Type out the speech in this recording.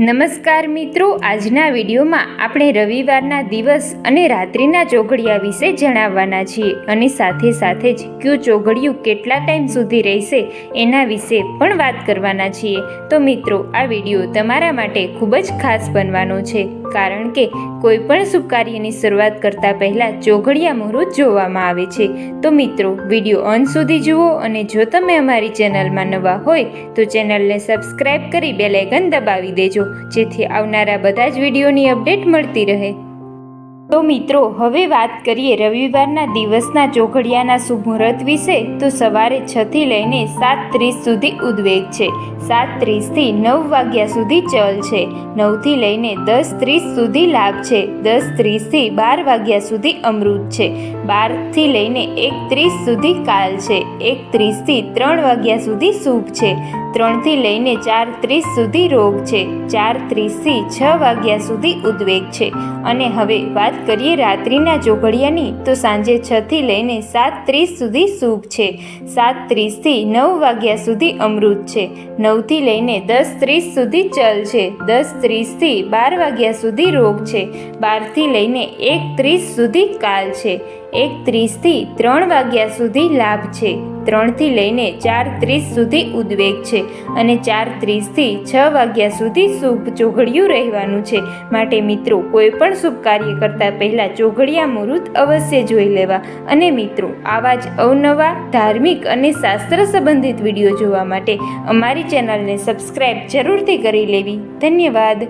નમસ્કાર મિત્રો, આજના વિડીયોમાં આપણે રવિવારના દિવસ અને રાત્રિના ચોઘડિયા વિશે જણાવવાના છીએ અને સાથે સાથે જ કયું ચોઘડિયું કેટલા ટાઈમ સુધી રહેશે એના વિશે પણ વાત કરવાના છીએ. તો મિત્રો, આ વીડિયો તમારા માટે ખૂબ જ ખાસ બનવાનો છે. કારણ કે કોઈ પણ શુભ કાર્યની શરૂઆત કરતાં પહેલાં ચોઘડિયા મુહૂર્ત જોવામાં આવે છે. તો મિત્રો, વીડિયો અંત સુધી જુઓ અને જો તમે અમારી ચેનલમાં નવા હોય, તો ચેનલને સબસ્ક્રાઈબ કરી બેલાઇકન દબાવી દેજો, જેથી આવનારા બધા જ વિડીયોની અપડેટ મળતી રહે. તો મિત્રો, હવે વાત કરીએ રવિવારના દિવસના ચોઘડિયાના શુભ મુહૂર્ત વિશે, તો સવારે છથી લઈને સાત ત્રીસ સુધી ઉદ્વેગ છે. સાત ત્રીસથી નવ વાગ્યા સુધી ચલ છે. નવથી લઈને દસ ત્રીસ સુધી લાભ છે. દસ ત્રીસથી બાર વાગ્યા સુધી અમૃત છે. બારથી લઈને એક ત્રીસ સુધી કાલ છે. એક ત્રીસથી ત્રણ વાગ્યા સુધી શુભ છે. ત્રણથી લઈને ચાર ત્રીસ સુધી રોગ છે. ચાર ત્રીસથી છ વાગ્યા સુધી ઉદ્વેગ છે. અને હવે વાત કરીએ રાત્રિના ચોઘડિયાની, તો સાંજે છથી લઈને સાત ત્રીસ સુધી શુભ છે. સાત ત્રીસથી નવ વાગ્યા સુધી અમૃત છે. નવથી લઈને દસ ત્રીસ સુધી ચલ છે. દસ ત્રીસથી બાર વાગ્યા સુધી રોગ છે. બારથી લઈને એક ત્રીસ સુધી કાલ છે. એક ત્રીસથી ત્રણ વાગ્યા સુધી લાભ છે. ત્રણથી લઈને ચાર ત્રીસ સુધી ઉદ્વેગ છે અને ચાર ત્રીસથી છ વાગ્યા સુધી શુભ ચોઘડિયું રહેવાનું છે. માટે મિત્રો, કોઈ પણ શુભ કાર્ય કરતાં પહેલાં ચોઘડિયા મુહૂર્ત અવશ્ય જોઈ લેવા. અને મિત્રો, આવા જ અવનવા, ધાર્મિક અને શાસ્ત્ર સંબંધિત વીડિયો જોવા માટે અમારી ચેનલને સબસ્ક્રાઈબ જરૂરથી કરી લેવી. ધન્યવાદ.